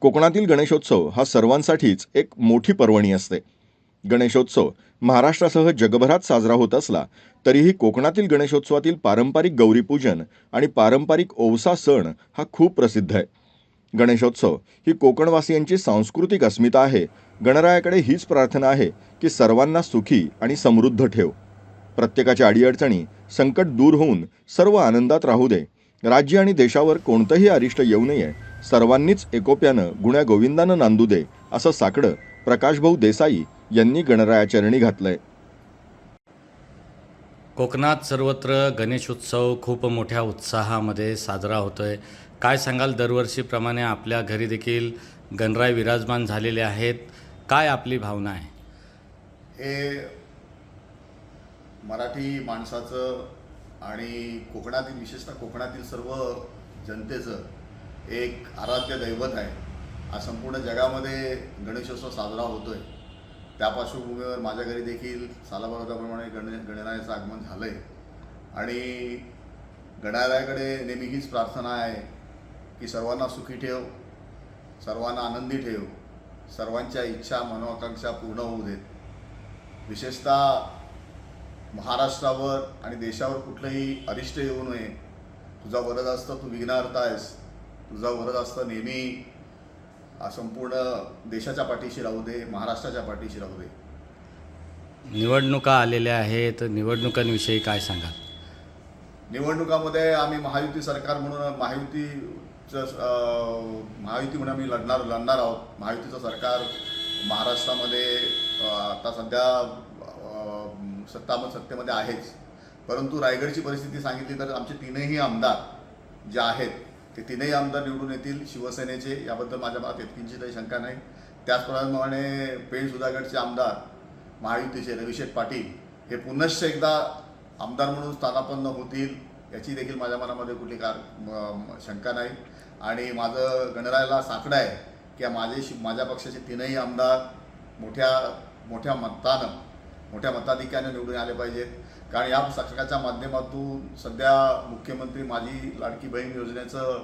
कोकणातील गणेशोत्सव हा सर्वांसाठीच एक मोठी पर्वणी असते. गणेशोत्सव महाराष्ट्रासह जगभरात साजरा होत असला तरीही कोकणातील गणेशोत्सवातील पारंपरिक गौरीपूजन आणि पारंपरिक ओवसा सण हा खूप प्रसिद्ध आहे. गणेशोत्सव ही कोकणवासियांची सांस्कृतिक अस्मिता आहे. गणरायाकडे हीच प्रार्थना आहे की सर्वांना सुखी आणि समृद्ध ठेव. प्रत्येकाच्या अडीअडचणी संकट दूर होऊन सर्व आनंदात राहू दे. राज्य आणि देशावर कोणतंही अरिष्ट येऊ नये सर्वांनीच एकोप्यानं गुण्या गोविंदानं नांदू दे असं साकडं प्रकाशभाऊ देसाई यांनी गणरायाचरणी घातलंय. कोकणात सर्वत्र गणेशोत्सव खूप मोठ्या उत्साहामध्ये साजरा होतो आहे काय सांगाल दरवर्षीप्रमाणे आपल्या घरी देखील गणराय विराजमान झालेले आहेत? काय आपली भावना आहे? हे मराठी माणसाचं आणि कोकणातील विशेषतः कोकणातील सर्व जनतेचं एक आराध्य दैवत आहे. आज संपूर्ण जगामध्ये गणेशोत्सव साजरा होतो आहे त्या पार्श्वभूमीवर माझ्या घरी देखील सालाबारदाप्रमाणे गण गणरायाचं आगमन झालं आहे आणि गणरायाकडे नेहमी हीच प्रार्थना आहे की सर्वांना सुखी ठेव सर्वांना आनंदी ठेव सर्वांच्या इच्छा मनोआकांक्षा पूर्ण होऊ देत. विशेषतः महाराष्ट्रावर आणि देशावर कुठलंही अरिष्ट येऊ नये. तुझा वरद असतं तू विघ्नार्थ आहेस. तुझा वरद असतं नेहमी संपूर्ण देशाच्या पाठीशी राहू दे महाराष्ट्राच्या पाठीशी राहू दे. निवडणुका आलेल्या आहेत निवडणुकांविषयी काय सांगाल? निवडणुकामध्ये आम्ही महायुती सरकार म्हणून महायुतीचं महायुती म्हणून आम्ही लढणार लढणार आहोत. महायुतीचं सरकार महाराष्ट्रामध्ये आता सध्या सत्ता सत्तेमध्ये आहेच. परंतु रायगडची परिस्थिती सांगितली तर आमचे तीनही आमदार जे आहेत ते तीनही आमदार निवडून येतील. शिवसेनेचे याबद्दल माझ्या मनात इतकींची काही शंका नाही. त्याचप्रमाणे पेण सुधागडचे आमदार महायुतीचे रविशेठ पाटील हे पुनश्च एकदा आमदार म्हणून स्थानापन्न होतील याची देखील माझ्या मनामध्ये कुठली कार शंका नाही. आणि माझं गणरायाला साकडं आहे की माझे शि- माझ्या पक्षाचे तीनही आमदार मोठ्या मोठ्या मतानं मोठ्या मताधिक्याने निवडून आले पाहिजेत. कारण या पुस्तकाच्या माध्यमातून सध्या मुख्यमंत्री माझी लाडकी बहीण योजनेचं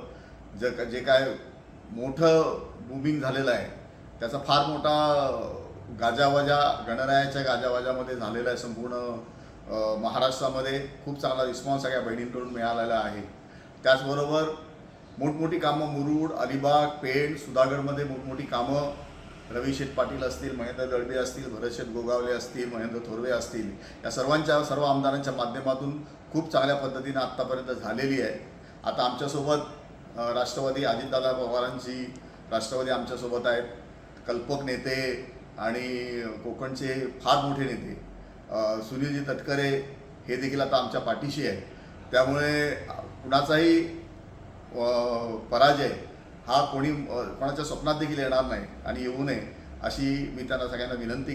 जे जे काय मोठं बुमिंग झालेलं आहे त्याचा फार मोठा गाजावाजा गणरायाच्या गाजावाजामध्ये झालेला आहे संपूर्ण महाराष्ट्रामध्ये. खूप चांगला रिस्पॉन्स सगळ्या बहिणींकडून मिळालेला आहे. त्याचबरोबर मोठमोठी कामं मुरुड अलिबाग पेण सुधागडमध्ये मोठमोठी कामं रवी शेठ पाटील असतील महेंद्र दळवे असतील भरतशेठ गोगावले असतील महेंद्र थोरवे असतील या सर्वांच्या सर्व आमदारांच्या माध्यमातून खूप चांगल्या पद्धतीनं आत्तापर्यंत झालेली आहे. आता आमच्यासोबत राष्ट्रवादी अजितदादा पवारांची राष्ट्रवादी आमच्यासोबत आहेत. कल्पक नेते आणि कोकणचे फार मोठे नेते. सुनीलजी तटकरे हे देखील आता आमच्या पाठीशी आहे त्यामुळे कुणाचाही पराजय हा कोणी कोणाच्या स्वप्नात देखील येणार नाही आणि येऊ नये अशी मी त्यांना सगळ्यांना विनंती करेन